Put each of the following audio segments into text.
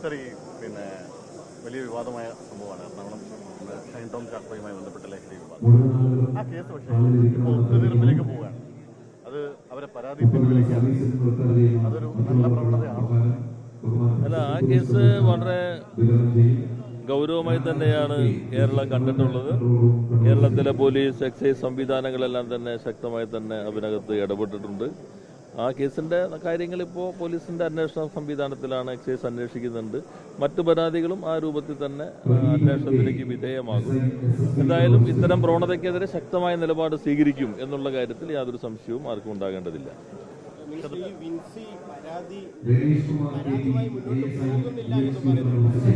Easter ഈ പിന്നെ വലിയ വിവാദമായ സംഭവമാണ്. എറണാകുളം ഷൈൻ ടോം ചാക്കോയുമായി ബന്ധപ്പെട്ട ലഹരി വിവാദം. ആ കേസ് പക്ഷേ ഇപ്പോൾ ഒത്തുതീർപ്പിലേക്ക് പോവുകയാണ്. അത് അവരെ പരാതി പിൻവലിക്കുകയാണ്. അതൊരു നല്ല പ്രവണതയാണോ? അല്ല ആ കേസ് വളരെ ഗൗരവമായി തന്നെയാണ് കേരളം കണ്ടിട്ടുള്ളത്. കേരളത്തിലെ പോലീസ് എക്സൈസ് സംവിധാനങ്ങളെല്ലാം തന്നെ ശക്തമായി തന്നെ അതിനകത്ത് ഇടപെട്ടിട്ടുണ്ട്. ആ കേസിന്റെ കാര്യങ്ങൾ ഇപ്പോൾ പോലീസിന്റെ അന്വേഷണ സംവിധാനത്തിലാണ് എക്സൈസ് അന്വേഷിക്കുന്നുണ്ട്. മറ്റു പരാതികളും ആ രൂപത്തിൽ തന്നെ അന്വേഷണത്തിലേക്ക് വിധേയമാകും. എന്തായാലും ഇത്തരം പ്രവണതയ്ക്കെതിരെ ശക്തമായ നിലപാട് സ്വീകരിക്കും എന്നുള്ള കാര്യത്തിൽ യാതൊരു സംശയവും ആർക്കും ഉണ്ടാകേണ്ടതില്ല.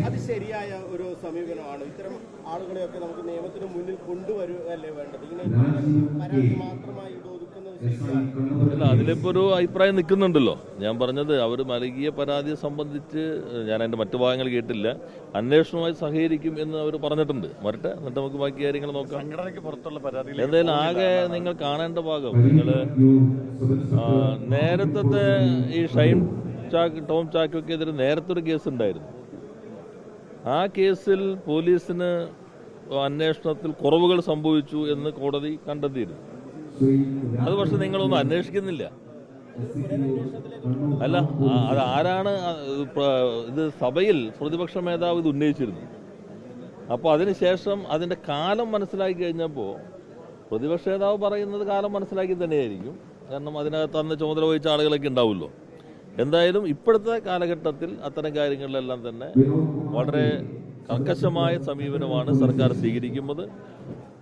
അത് ശരിയായ ഒരു സമീപനമാണ്. ഇത്തരം ആളുകളെയൊക്കെ നമുക്ക് നിയമത്തിന് മുന്നിൽ കൊണ്ടുവരുകയല്ലേ വേണ്ടത്? ഇങ്ങനെ പരാതി മാത്രമായി അല്ല അതിലിപ്പോ ഒരു അഭിപ്രായം നിൽക്കുന്നുണ്ടല്ലോ. ഞാൻ പറഞ്ഞത് അവർ നൽകിയ പരാതിയെ സംബന്ധിച്ച് ഞാൻ അതിന്റെ മറ്റു ഭാഗങ്ങൾ കേട്ടില്ല. അന്വേഷണവുമായി സഹകരിക്കും എന്ന് അവർ പറഞ്ഞിട്ടുണ്ട്. വരട്ടെ എന്നിട്ട് നമുക്ക് ബാക്കി കാര്യങ്ങൾ നോക്കാം. സംഘടനയ്ക്ക് പുറത്തുള്ള പരാതിയിൽ എന്തായാലും ആകെ നിങ്ങൾ കാണേണ്ട ഭാഗം നിങ്ങൾ നേരത്തെ ഈ ഷൈൻ ചാക്ക് ടോം ചാക്കോക്കെതിരെ നേരത്തെ ഒരു കേസ് ഉണ്ടായിരുന്നു ആ കേസിൽ പോലീസിന് അന്വേഷണത്തിൽ കുറവുകൾ സംഭവിച്ചു എന്ന് കോടതി കണ്ടെത്തിയിരുന്നു. അത് പക്ഷെ നിങ്ങളൊന്നും അന്വേഷിക്കുന്നില്ല. അല്ല അത് ആരാണ് ഇത് സഭയിൽ പ്രതിപക്ഷ മേധാവ് ഇത് ഉന്നയിച്ചിരുന്നു? അപ്പോൾ അതിനുശേഷം അതിന്റെ കാലം മനസ്സിലാക്കി കഴിഞ്ഞപ്പോൾ പ്രതിപക്ഷ നേതാവ് പറയുന്നത് കാലം മനസ്സിലാക്കി തന്നെയായിരിക്കും. കാരണം അതിനകത്ത് അന്ന് ചുമതല വഹിച്ച ആളുകളൊക്കെ ഉണ്ടാവുമല്ലോ. എന്തായാലും ഇപ്പോഴത്തെ കാലഘട്ടത്തിൽ അത്തരം കാര്യങ്ങളിലെല്ലാം തന്നെ വളരെ കർക്കശമായ സമീപനമാണ് സർക്കാർ സ്വീകരിക്കുന്നത്.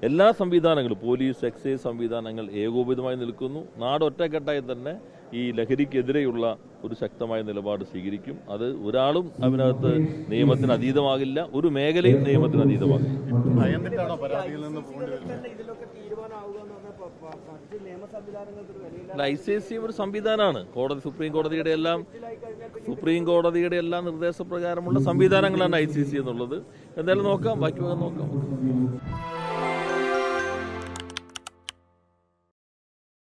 എല്ലാ സംവിധാനങ്ങളും പോലീസ് എക്സൈസ് സംവിധാനങ്ങൾ ഏകോപിതമായി നിൽക്കുന്നു. നാട് ഒറ്റക്കെട്ടായി തന്നെ ഈ ലഹരിക്കെതിരെയുള്ള ഒരു ശക്തമായ നിലപാട് സ്വീകരിക്കും. അത് ഒരാളും അതിനകത്ത് നിയമത്തിന് അതീതമാകില്ല ഒരു മേഖലയും നിയമത്തിന് അതീതമാകില്ല. ഐ സി എസ് സി ഒരു സംവിധാനമാണ്. കോടതി സുപ്രീം കോടതിയുടെ എല്ലാം സുപ്രീം കോടതിയുടെ എല്ലാ നിർദ്ദേശപ്രകാരമുള്ള സംവിധാനങ്ങളാണ് ഐ സി സി എന്നുള്ളത്. എന്തായാലും നോക്കാം ബാക്കി നോക്കാം.